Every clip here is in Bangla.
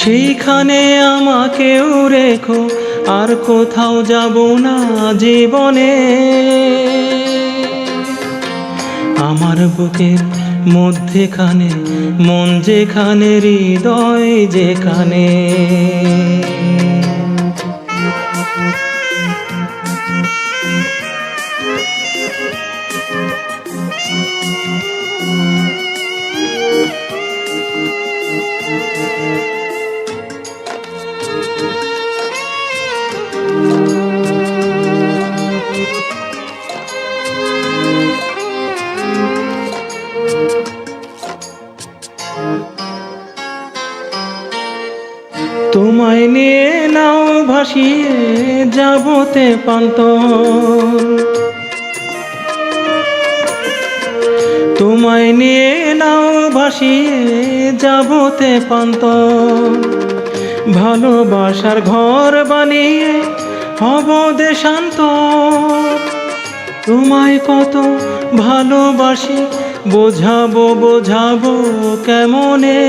সেইখানে আমাকেও রেখো, আর কোথাও যাব না জীবনে। আমার বুকের মধ্যেখানে, মন যেখানে, হৃদয় যেখানে। ভাসিয়ে যাবতে পান্ত তোমায় নিয়ে নাও, ভাসিয়ে যাবতে পান্ত ভালোবাসার ঘর বানিয়ে হব দেশান্ত তোমায় কত ভালোবাসি, বোঝাবো বোঝাবো কেমনে?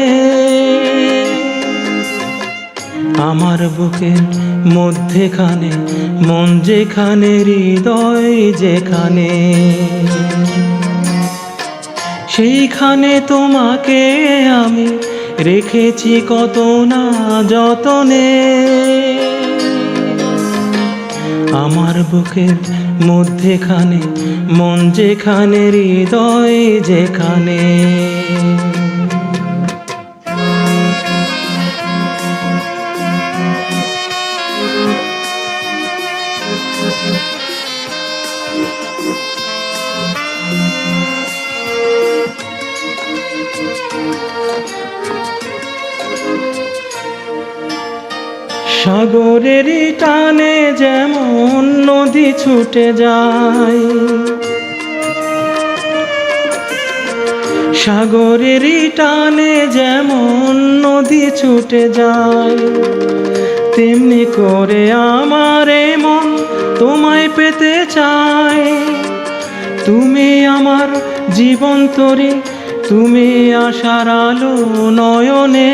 আমার বুকের মধ্যেখানে, মন যেখানে, হৃদয় যেখানে। সেইখানে তোমাকে আমি রেখেছি কত না যতনে। আমার বুকের মধ্যেখানে, মন যেখানে, হৃদয় যেখানে। সাগরের টানে যেমন নদী ছুটে যায়, সাগরের টানে যেমন নদী ছুটে যায়, তেমনি করে আমার মন তোমায় পেতে চায়। তুমি আমার জীবন তরি, তুমি আশার আলো নয়নে।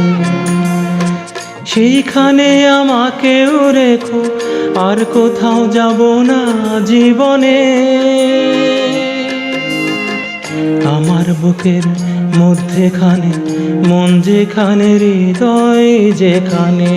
সেইখানে আমাকেও রেখো, আর কোথাও যাব না জীবনে। আমার বুকের মধ্যেখানে, মন যেখানে, হৃদয় যেখানে।